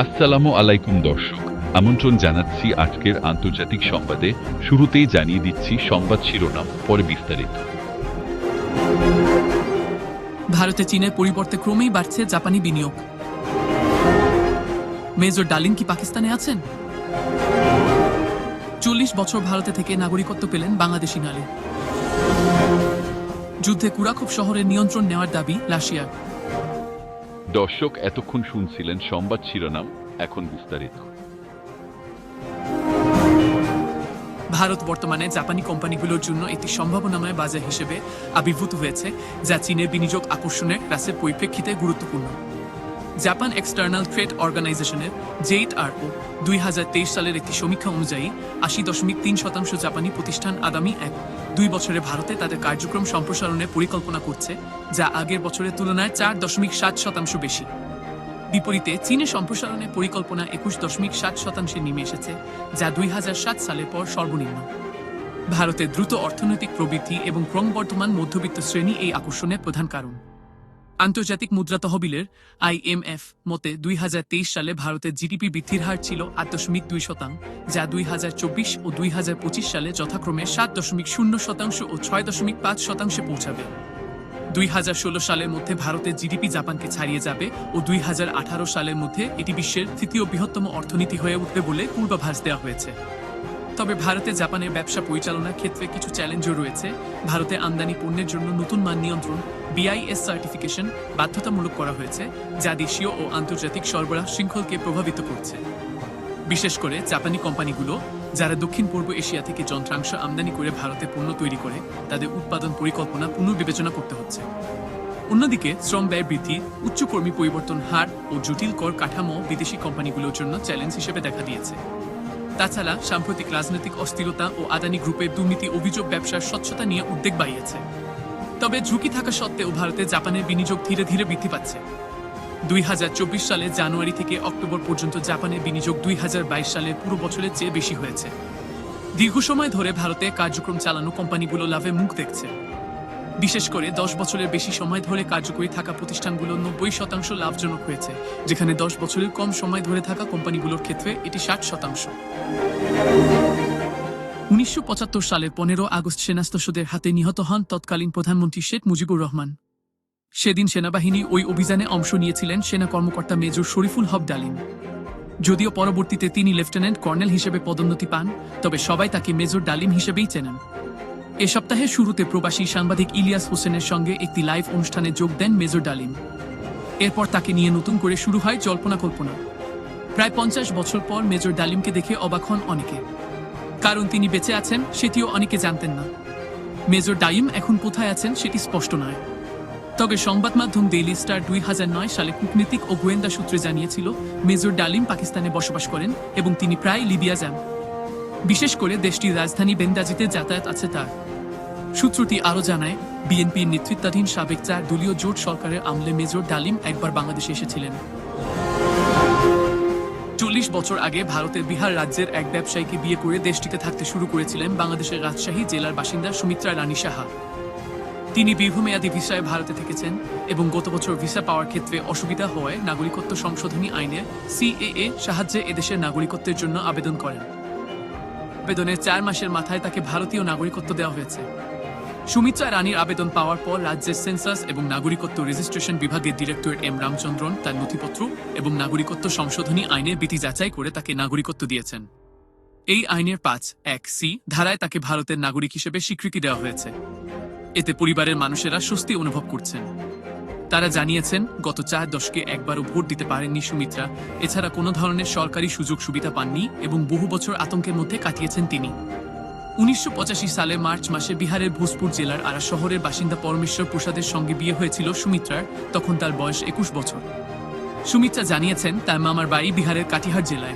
আসসালামু আলাইকুম, দর্শক। আমন্ত্রণ জানাচ্ছি আজকের আন্তর্জাতিক সংবাদে। শুরুতেই জানিয়ে দিচ্ছি সংবাদ শিরোনাম, পরে বিস্তারিত। ভারতে চীনের পরিবর্তে ক্রমেই বাড়ছে জাপানি বিনিয়োগ। মেজর ডালিন কি পাকিস্তানে আছেন? চল্লিশ বছর ভারতে থেকে নাগরিকত্ব পেলেন বাংলাদেশি নারী। যুদ্ধে কুরাখব শহরের নিয়ন্ত্রণ নেওয়ার দাবি রাশিয়ার। দর্শক এতক্ষণ শুনছিলেন সংবাদ শিরোনাম, এখন বিস্তারিত। ভারত বর্তমানে জাপানি কোম্পানিগুলোর জন্য একটি সম্ভাবনাময় বাজার হিসেবে আবির্ভূত হয়েছে, যা চীনের বিনিয়োগ আকর্ষণের হ্রাসের পরিপ্রেক্ষিতে গুরুত্বপূর্ণ। জাপান এক্সটার্নাল ট্রেড অর্গানাইজেশনের জেইট আরও দুই হাজার তেইশ সালের একটি সমীক্ষা অনুযায়ী আশি দশমিক তিন শতাংশ জাপানি প্রতিষ্ঠান আগামী এক দুই বছরে ভারতে তাদের কার্যক্রম সম্প্রসারণের পরিকল্পনা করছে, যা আগের বছরের তুলনায় চার দশমিক সাত শতাংশ বেশি। বিপরীতে চীনে সম্প্রসারণের পরিকল্পনা একুশ দশমিক সাত শতাংশে নেমে এসেছে, যা দুই হাজার সাত সালের পর সর্বনিম্ন। ভারতের দ্রুত অর্থনৈতিক প্রবৃদ্ধি এবং ক্রমবর্ধমান মধ্যবিত্ত শ্রেণি এই আকর্ষণের প্রধান কারণ। আন্তর্জাতিক মুদ্রা তহবিলের আইএমএফ মতে দুই হাজার তেইশ সালে ভারতের জিডিপি বৃদ্ধির হার ছিল আট দশমিক দুই শতাংশ, যা দুই হাজার চব্বিশ ও দুই হাজার পঁচিশ সালে যথাক্রমে সাত দশমিক শূন্য শতাংশ ও ছয় দশমিক পাঁচ শতাংশে পৌঁছাবে। দুই হাজার ষোলো সালের মধ্যে ভারতের জিডিপি জাপানকে ছাড়িয়ে যাবে ও দুই হাজার আঠারো সালের মধ্যে এটি বিশ্বের তৃতীয় বৃহত্তম অর্থনীতি হয়ে উঠবে বলে পূর্বাভাস দেওয়া হয়েছে। তবে ভারতে জাপানের ব্যবসা পরিচালনার ক্ষেত্রে কিছু চ্যালেঞ্জও রয়েছে। ভারতে আমদানি পণ্যের জন্য নতুন মান নিয়ন্ত্রণ বিআইএস সার্টিফিকেশন বাধ্যতামূলক করা হয়েছে, যা দেশীয় ও আন্তর্জাতিক সরবরাহ শৃঙ্খলকে প্রভাবিত করছে। বিশেষ করে জাপানি কোম্পানিগুলো, যারা দক্ষিণ পূর্ব এশিয়া থেকে যন্ত্রাংশ আমদানি করে ভারতে পণ্য তৈরি করে, তাদের উৎপাদন পরিকল্পনা পুনর্বিবেচনা করতে হচ্ছে। অন্যদিকে, শ্রম ব্যয় বৃদ্ধি, উচ্চ কর্মী পরিবর্তন হার ও জটিল কর কাঠামো বিদেশি কোম্পানিগুলোর জন্য চ্যালেঞ্জ হিসেবে দেখা দিয়েছে। তাছাড়া সাম্প্রতিক রাজনৈতিক অস্থিরতা ও আদানি গ্রুপের দুর্নীতি অভিযোগ ব্যবসার স্বচ্ছতা নিয়ে উদ্বেগ বাড়িয়েছে। তবে ঝুঁকি থাকা সত্ত্বেও ভারতে জাপানের বিনিয়োগ ধীরে ধীরে বৃদ্ধি পাচ্ছে। দুই হাজার চব্বিশ সালে জানুয়ারি থেকে অক্টোবর পর্যন্ত জাপানের বিনিয়োগ দুই সালের পুরো বছরের চেয়ে বেশি হয়েছে। দীর্ঘ সময় ধরে ভারতে কার্যক্রম চালানো কোম্পানিগুলো লাভে মুখ দেখছে। বিশেষ করে দশ বছরের বেশি সময় ধরে কার্যকরী থাকা প্রতিষ্ঠানগুলো নব্বই শতাংশ লাভজনক হয়েছে, যেখানে দশ বছরের কম সময় ধরে থাকা কোম্পানিগুলোর ক্ষেত্রে এটি ষাট শতাংশ। উনিশশো পঁচাত্তর সালের পনেরো আগস্ট সেনাস্তসদের হাতে নিহত হন তৎকালীন প্রধানমন্ত্রী শেখ মুজিবুর রহমান। সেদিন সেনাবাহিনী ওই অভিযানে অংশ নিয়েছিলেন সেনা কর্মকর্তা মেজর শরীফুল হক ডালিম। যদিও পরবর্তীতে তিনি লেফটেন্যান্ট কর্নেল হিসেবে পদোন্নতি পান, তবে সবাই তাকে মেজর ডালিম হিসেবেই চেনেন। এ সপ্তাহের শুরুতে প্রবাসী সাংবাদিক ইলিয়াস হোসেনের সঙ্গে একটি লাইভ অনুষ্ঠানে যোগ দেন মেজর ডালিম। এরপর তাকে নিয়ে নতুন করে শুরু হয় জল্পনা কল্পনা। প্রায় পঞ্চাশ বছর পর মেজর ডালিমকে দেখে অবাক হন অনেকে। কারণ তিনি বেঁচে আছেন সেটিও অনেকে জানতেন না। মেজর ডালিম এখন কোথায় আছেন সেটি স্পষ্ট নয়। তবে সংবাদ মাধ্যম ডেইলি স্টার দুই হাজার নয় সালে কূটনীতিক ও গোয়েন্দা সূত্রে জানিয়েছিল, মেজর ডালিম পাকিস্তানে বসবাস করেন এবং তিনি প্রায় লিবিয়া যান। বিশেষ করে দেশটির রাজধানী বেন্দাজিতে যাতায়াত আছে তার। সূত্রটি আরও জানায়, বিএনপির নেতৃত্বাধীন সাবেক চার দলীয় জোট সরকারের আমলে মেজর ডালিম একবার বাংলাদেশে এসেছিলেন। চল্লিশ বছর আগে ভারতের বিহার রাজ্যের এক ব্যবসায়ীকে বিয়ে করে দেশটিতে থাকতে শুরু করেছিলেন বাংলাদেশের রাজশাহী জেলার বাসিন্দা সুমিত্রা রানী সাহা। তিনি দীর্ঘমেয়াদী ভিসায় ভারতে থেকেছেন এবং গত বছর ভিসা পাওয়ার ক্ষেত্রে অসুবিধা হওয়ায় নাগরিকত্ব সংশোধনী আইনের সিএএ সাহায্যে এদেশের নাগরিকত্বের জন্য আবেদন করেন। আবেদনের চার মাসের মাথায় তাকে ভারতীয় নাগরিকত্ব দেওয়া হয়েছে। সুমিত্রা রানীর আবেদন পাওয়ার পর রাজ্যের সেন্সাস এবং নাগরিকত্ব রেজিস্ট্রেশন বিভাগের ডিরেক্টর এম রামচন্দ্রন তার নথিপত্র এবং নাগরিকত্ব সংশোধনী আইনের বিধি যাচাই করে তাকে নাগরিকত্ব দিয়েছেন। এই আইনের পাঁচ, এক, সি ধারায় তাকে ভারতের নাগরিক হিসেবে স্বীকৃতি দেওয়া হয়েছে। এতে পরিবারের মানুষেরা স্বস্তি অনুভব করছেন। তারা জানিয়েছেন, গত চার দশকে একবারও ভোট দিতে পারেননি সুমিত্রা। এছাড়া কোনো ধরনের সরকারি সুযোগ সুবিধা পাননি এবং বহু বছর আতঙ্কের মধ্যে কাটিয়েছেন তিনি। উনিশশো পঁচাশি সালে মার্চ মাসে বিহারের ভোজপুর জেলার আরা শহরের বাসিন্দা পরমেশ্বর প্রসাদের সঙ্গে বিয়ে হয়েছিল সুমিত্রার, তখন তার বয়স একুশ বছর। সুমিত্রা জানিয়েছেন, তার মামার বাড়ি বিহারের কাটিহার জেলায়।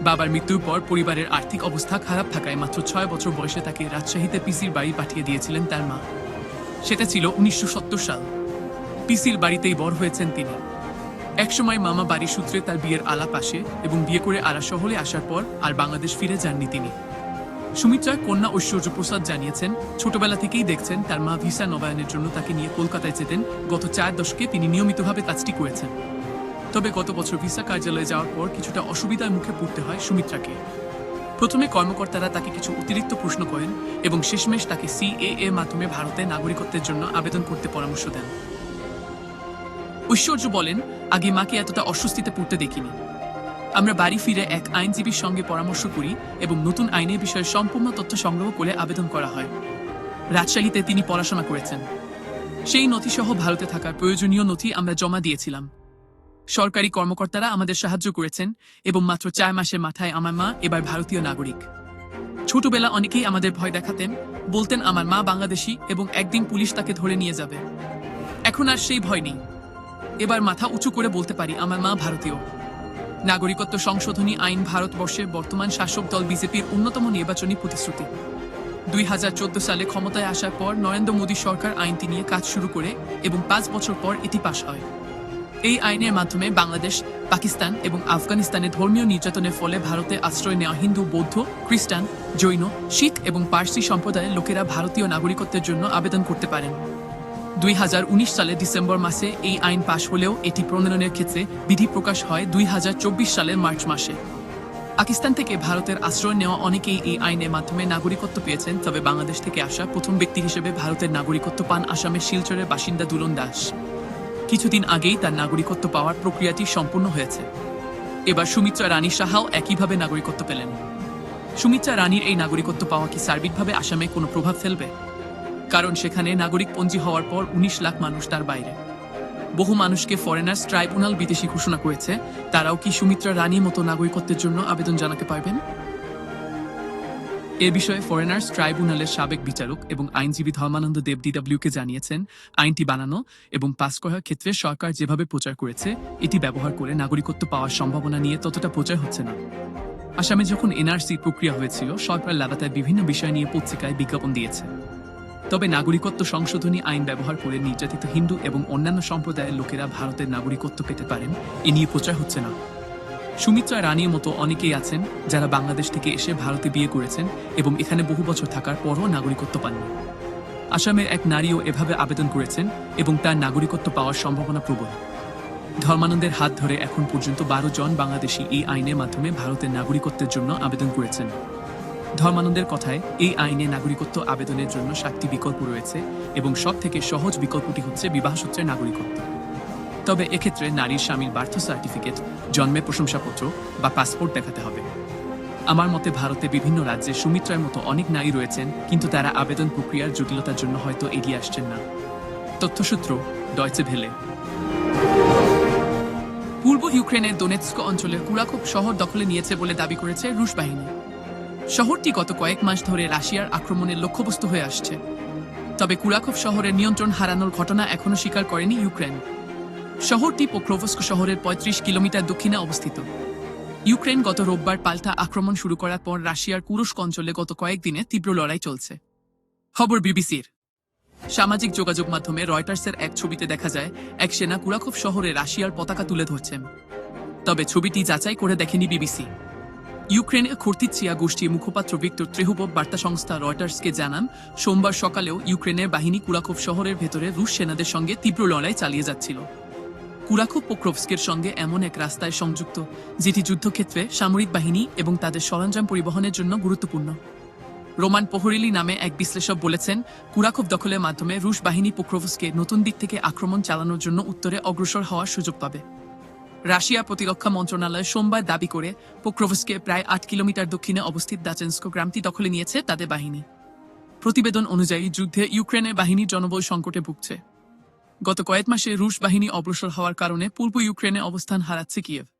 বাবার মৃত্যুর পর পরিবারের আর্থিক অবস্থা খারাপ থাকায় মাত্র ছয় বছর বয়সে তাকে রাজশাহীতে পিসির বাড়ি পাঠিয়ে দিয়েছিলেন তার মা। সেটা ছিল উনিশশো সত্তর সাল। পিসির বাড়িতেই বড় হয়েছেন তিনি। একসময় মামা বাড়ি সূত্রে তার বিয়ের আলাপ আসে এবং বিয়ে করে আরা শহরে আসার পর আর বাংলাদেশ ফিরে যাননি তিনি। সুমিত্রার কন্যা ঐশ্বর্য প্রসাদ জানিয়েছেন, ছোটবেলা থেকেই দেখছেন তার মা ভিসা নবায়নের জন্য তাকে নিয়ে কলকাতায় যেতেন। গত চার দশকে তিনি নিয়মিতভাবে কাজটি করেছেন। তবে গত বছর ভিসা কার্যালয়ে যাওয়ার পর কিছুটা অসুবিধার মুখে পড়তে হয় সুমিত্রাকে। প্রথমে কর্মকর্তারা তাকে কিছু অতিরিক্ত প্রশ্ন করেন এবং শেষমেশ তাকে সিএএ মাধ্যমে ভারতে নাগরিকত্বের জন্য আবেদন করতে পরামর্শ দেন। ঐশ্বর্য বলেন, আগে মাকে এতটা অস্বস্তিতে পড়তে দেখিনি। আমরা বাড়ি ফিরে এক আইনজীবীর সঙ্গে পরামর্শ করি এবং নতুন আইনের বিষয়ে সম্পূর্ণ তথ্য সংগ্রহ করে আবেদন করা হয়। রাজশাহীতে তিনি পড়াশোনা করেছেন। সেই নথিসহ ভারতে থাকার প্রয়োজনীয় নথি আমরা জমা দিয়েছিলাম। সরকারি কর্মকর্তারা আমাদের সাহায্য করেছেন এবং মাত্র চার মাসের মাথায় আমার মা এবার ভারতীয় নাগরিক। ছোটবেলা অনেকেই আমাদের ভয় দেখাতেন, বলতেন আমার মা বাংলাদেশি এবং একদিন পুলিশ তাকে ধরে নিয়ে যাবে। এখন আর সেই ভয় নেই। এবার মাথা উঁচু করে বলতে পারি আমার মা ভারতীয়। নাগরিকত্ব সংশোধনী আইন ভারতবর্ষের বর্তমান শাসক দল বিজেপির অন্যতম নির্বাচনী প্রতিশ্রুতি। দুই হাজার চোদ্দ সালে ক্ষমতায় আসার পর নরেন্দ্র মোদী সরকার আইনটি নিয়ে কাজ শুরু করে এবং পাঁচ বছর পর এটি পাশ হয়। এই আইনের মাধ্যমে বাংলাদেশ, পাকিস্তান এবং আফগানিস্তানে ধর্মীয় নির্যাতনের ফলে ভারতে আশ্রয় নেওয়া হিন্দু, বৌদ্ধ, খ্রিস্টান, জৈন, শিখ এবং পার্সি সম্প্রদায়ের লোকেরা ভারতীয় নাগরিকত্বের জন্য আবেদন করতে পারেন। দুই হাজার উনিশ সালে ডিসেম্বর মাসে এই আইন পাশ হলেও এটি প্রণয়নের ক্ষেত্রে বিধি প্রকাশ হয় দুই হাজার চব্বিশ সালের মার্চ মাসে। পাকিস্তান থেকে ভারতের আশ্রয় নেওয়া অনেকেই এই আইনের মাধ্যমে নাগরিকত্ব পেয়েছেন, তবে বাংলাদেশ থেকে আসা প্রথম ব্যক্তি হিসেবে ভারতের নাগরিকত্ব পান আসামের শিলচরের বাসিন্দা দুলন দাস। কিছুদিন আগেই তার নাগরিকত্ব পাওয়ার প্রক্রিয়াটি সম্পূর্ণ হয়েছে। এবার সুমিত্রা রানী সাহাও একইভাবে নাগরিকত্ব পেলেন। সুমিত্রা রানীর এই নাগরিকত্ব পাওয়া কি সার্বিকভাবে আসামে কোনো প্রভাব ফেলবে? কারণ সেখানে নাগরিক পঞ্জি হওয়ার পর উনিশ লাখ মানুষ তার বাইরে। বহু মানুষকে ফরেনার্স ট্রাইব্যুনাল বিদেশি ঘোষণা করেছে। তারাও কি সুমিত্রা রানীর মতো নাগরিকত্বের জন্য আবেদন জানাতে পারবেন? এ বিষয়ে ফরেনার্স ট্রাইব্যুনালের সাবেক বিচারক এবং আইনজীবী ধর্মানন্দ দেব ডিডব্লিউকে জানিয়েছেন, আইনটি বানানো এবং পাস করার ক্ষেত্রে সরকার যেভাবে প্রচার করেছে, এটি ব্যবহার করে নাগরিকত্ব পাওয়ার সম্ভাবনা নিয়ে ততটা প্রচার হচ্ছে না। আসামে যখন এনআরসি প্রক্রিয়া হয়েছিল, সরকার লাগাতার বিভিন্ন বিষয় নিয়ে পত্রিকায় বিজ্ঞাপন দিয়েছে। তবে নাগরিকত্ব সংশোধনী আইন ব্যবহার করে নির্যাতিত হিন্দু এবং অন্যান্য সম্প্রদায়ের লোকেরা ভারতের নাগরিকত্ব পেতে পারেন, এ নিয়ে প্রচার হচ্ছে না। সুমিত্রা রানীর মতো অনেকেই আছেন যারা বাংলাদেশ থেকে এসে ভারতে বিয়ে করেছেন এবং এখানে বহু বছর থাকার পরও নাগরিকত্ব পাননি। আসামের এক নারীও এভাবে আবেদন করেছেন এবং তার নাগরিকত্ব পাওয়ার সম্ভাবনা প্রবল। ধর্মানন্দের হাত ধরে এখন পর্যন্ত বারো জন বাংলাদেশি এই আইনের মাধ্যমে ভারতের নাগরিকত্বের জন্য আবেদন করেছেন। ধর্মানন্দের কথায়, এই আইনে নাগরিকত্ব আবেদনের জন্য সাতটি বিকল্প রয়েছে এবং সব থেকে সহজ বিকল্পটি হচ্ছে বিবাহসূত্রের নাগরিকত্ব। তবে এক্ষেত্রে নারীর স্বামীর বার্থ সার্টিফিকেট, জন্মের প্রশংসাপত্র বা পাসপোর্ট দেখাতে হবে। আমার মতে ভারতে বিভিন্ন রাজ্যে সুমিত্রার মতো অনেক নারী রয়েছেন, কিন্তু তারা আবেদন প্রক্রিয়ার জটিলতার জন্য হয়তো এগিয়ে আসছেন না। তথ্যসূত্র, ডয়চে ভেলে। পূর্ব ইউক্রেনের দোনেৎস্ক অঞ্চলের কুরাকোপ শহর দখলে নিয়েছে বলে দাবি করেছে রুশ বাহিনী। শহরটি গত কয়েক মাস ধরে রাশিয়ার আক্রমণের লক্ষ্যবস্তু হয়ে আসছে। তবে কুরাকোভ শহরের নিয়ন্ত্রণ হারানোর ঘটনা এখনও স্বীকার করেনি ইউক্রেন। শহরটি পোক্রোভস্ক শহরের ৩৫ কিলোমিটার দক্ষিণে অবস্থিত। ইউক্রেন গত রোববার পাল্টা আক্রমণ শুরু করার পর রাশিয়ার কুরস্ক অঞ্চলে গত কয়েকদিনে তীব্র লড়াই চলছে। খবর বিবিসির। সামাজিক যোগাযোগ মাধ্যমে রয়টার্সের এক ছবিতে দেখা যায়, এক সেনা কুরাকোভ শহরে রাশিয়ার পতাকা তুলে ধরছেন। তবে ছবিটি যাচাই করে দেখেনি বিবিসি। ইউক্রেনের খর্তিচিয়া গোষ্ঠীর মুখপাত্র ভিক্টর ত্রেহুবব বার্তা সংস্থা রয়টার্সকে জানান, সোমবার সকালেও ইউক্রেনের বাহিনী কুরাকোভ শহরের ভেতরে রুশ সেনাদের সঙ্গে তীব্র লড়াই চালিয়ে যাচ্ছিল। কুরাকোভ পোক্রোভস্কের সঙ্গে এমন এক রাস্তায় সংযুক্ত, যেটি যুদ্ধক্ষেত্রে সামরিক বাহিনী এবং তাদের সরঞ্জাম পরিবহনের জন্য গুরুত্বপূর্ণ। রোমান পোহরিলি নামে এক বিশ্লেষক বলেছেন কুরাকোভ দখলের মাধ্যমে রুশ বাহিনী পোক্রোভস্কে নতুন দিক থেকে আক্রমণ চালানোর জন্য উত্তরে অগ্রসর হওয়ার সুযোগ পাবে। রাশিয়া প্রতিরক্ষা মন্ত্রণালয় সোমবার দাবি করে পোক্রোভস্কে প্রায় আট কিলোমিটার দক্ষিণে অবস্থিত দাচেন্স্ক গ্রামটি দখলে নিয়েছে তাদের বাহিনী। প্রতিবেদন অনুযায়ী যুদ্ধে ইউক্রেনের বাহিনী জনবল সংকটে ভুগছে। গত কয়েক মাসে রুশ বাহিনী অগ্রসর হওয়ার কারণে পূর্ব ইউক্রেনে অবস্থান হারাচ্ছে কিয়েভ।